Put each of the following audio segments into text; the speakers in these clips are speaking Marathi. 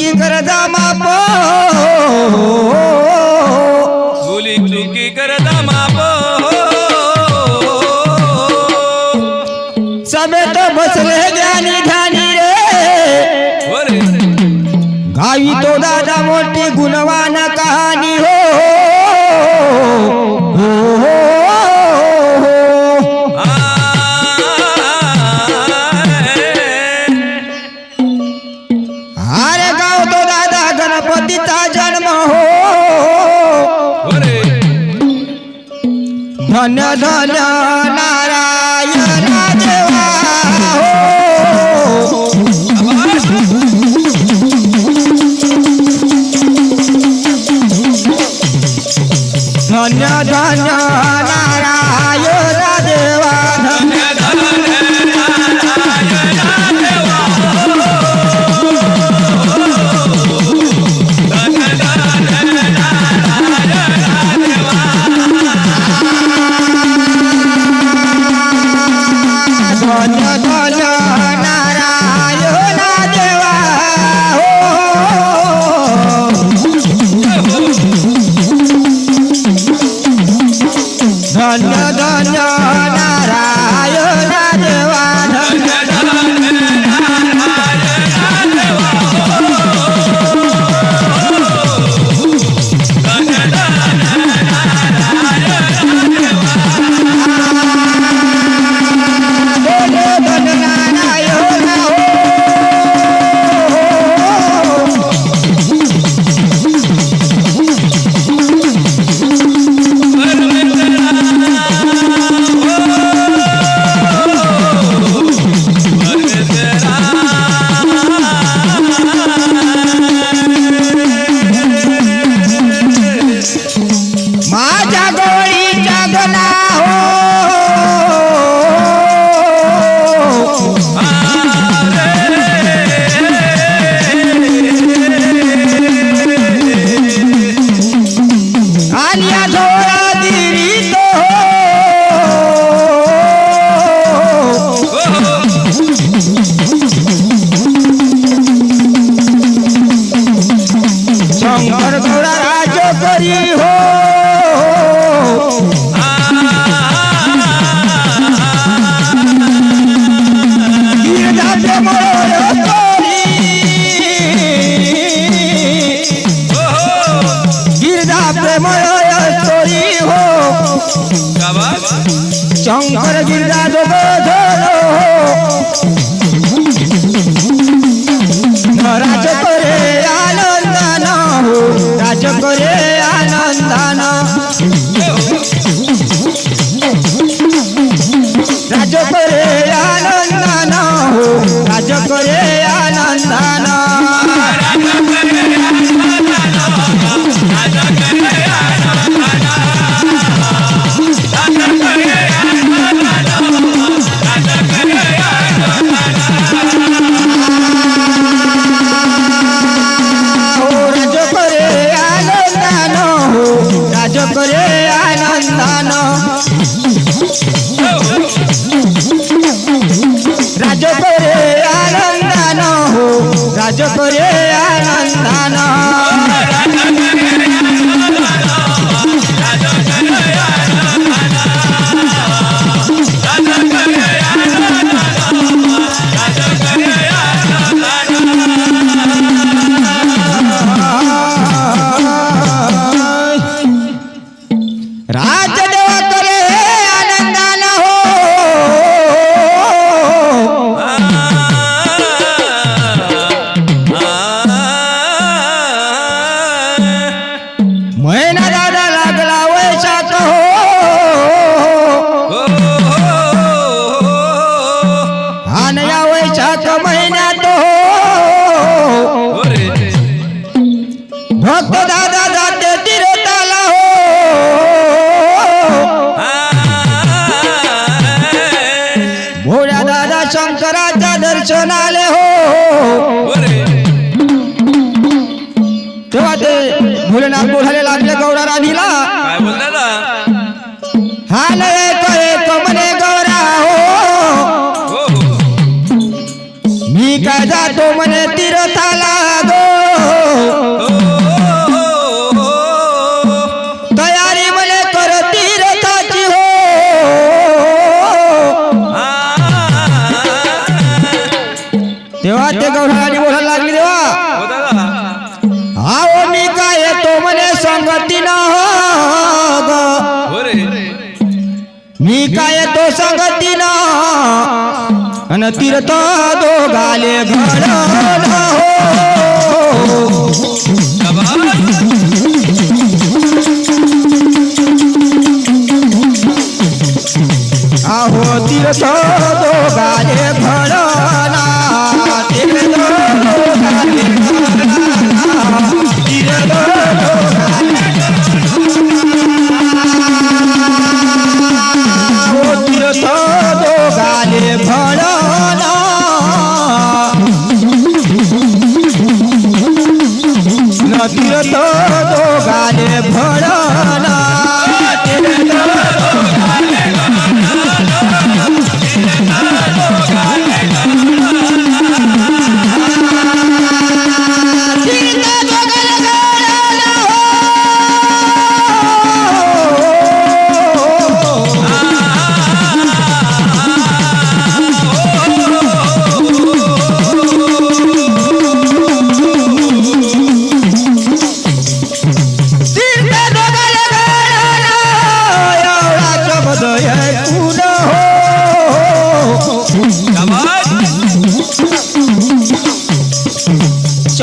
चुकी करदा मापो। भूली चुकी करदा मापो। समेत बसले ज्ञानी ठाणी रे। गाई तो दादा मोटी गुनवा ধন ধন মায়া তরি হো শঙ্কর গিরা জগধর হো राजपरे आनंदाना. तीर्थ दोघाले घडला हो।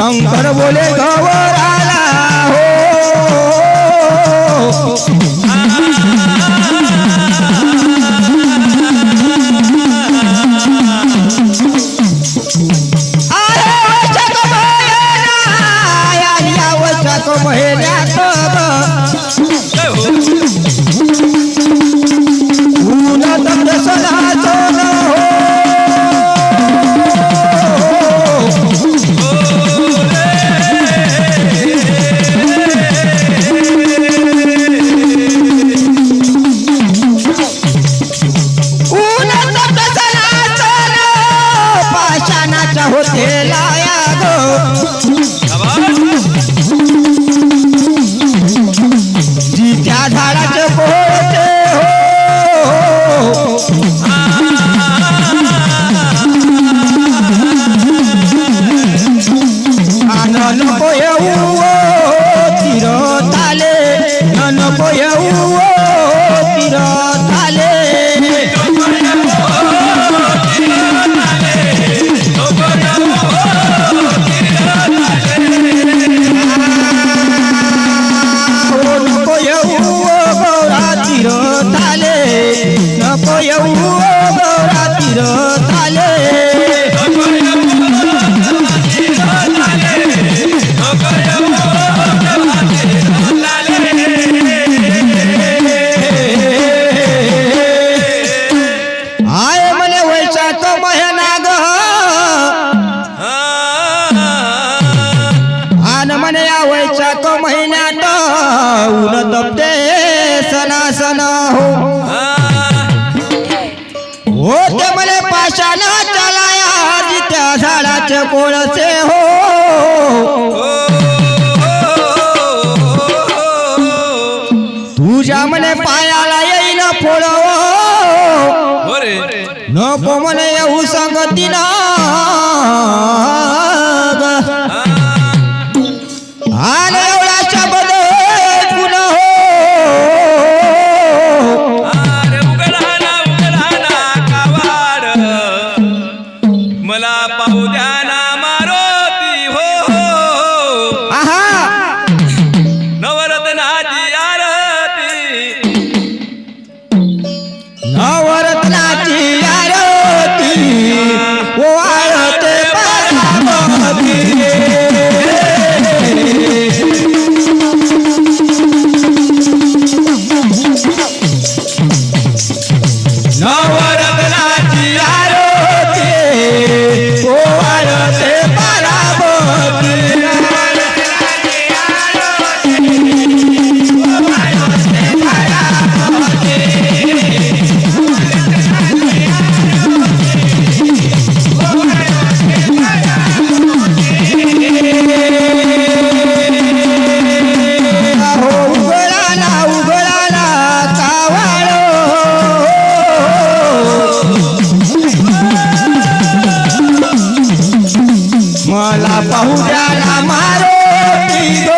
i'm Sangha. होते लाया गो. La pausa, la madre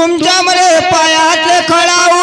तुमच्या मले पायातले खळाऊ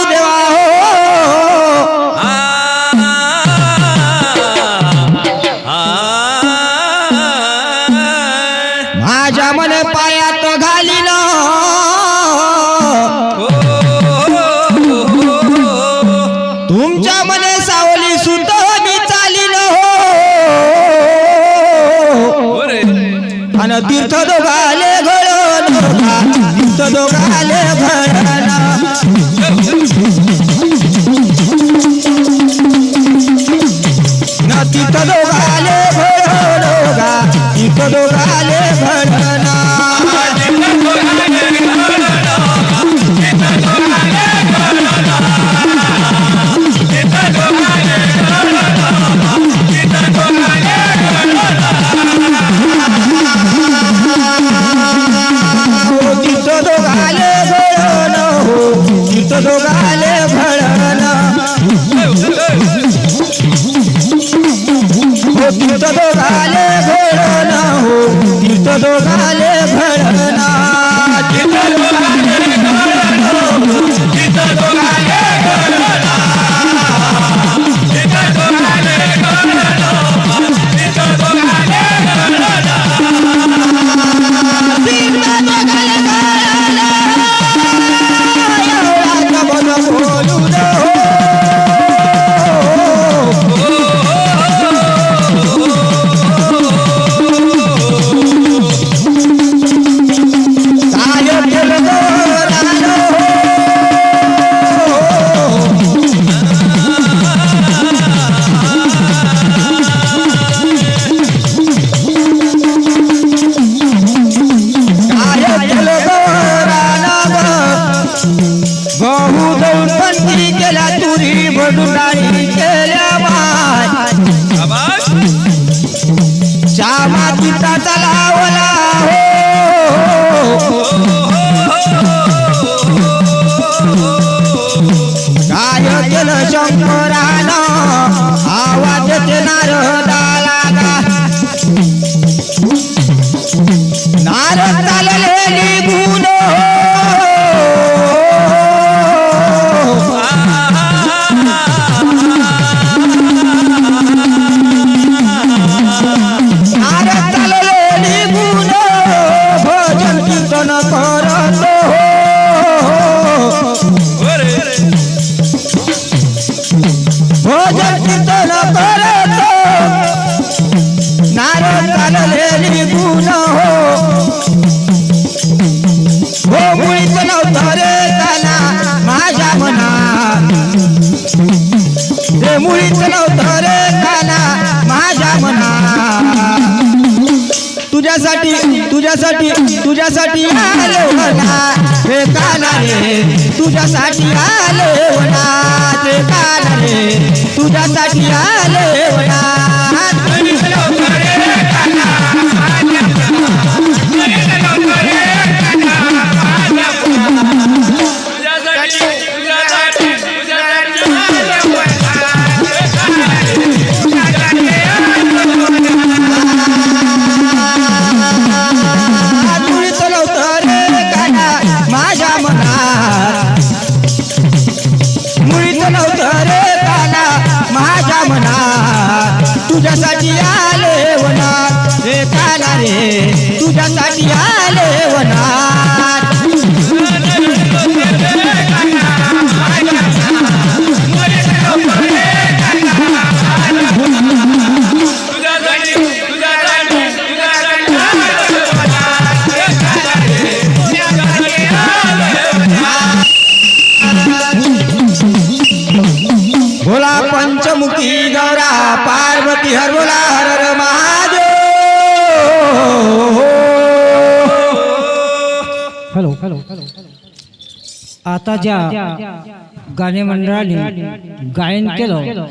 तुझ्यासाठी आलो म्हणा हे काना रे तुझ्यासाठी आलो म्हणा ते काना रे तुझ्यासाठी आलो आत्ताच्या गाणे मंडळाने गायन केलं.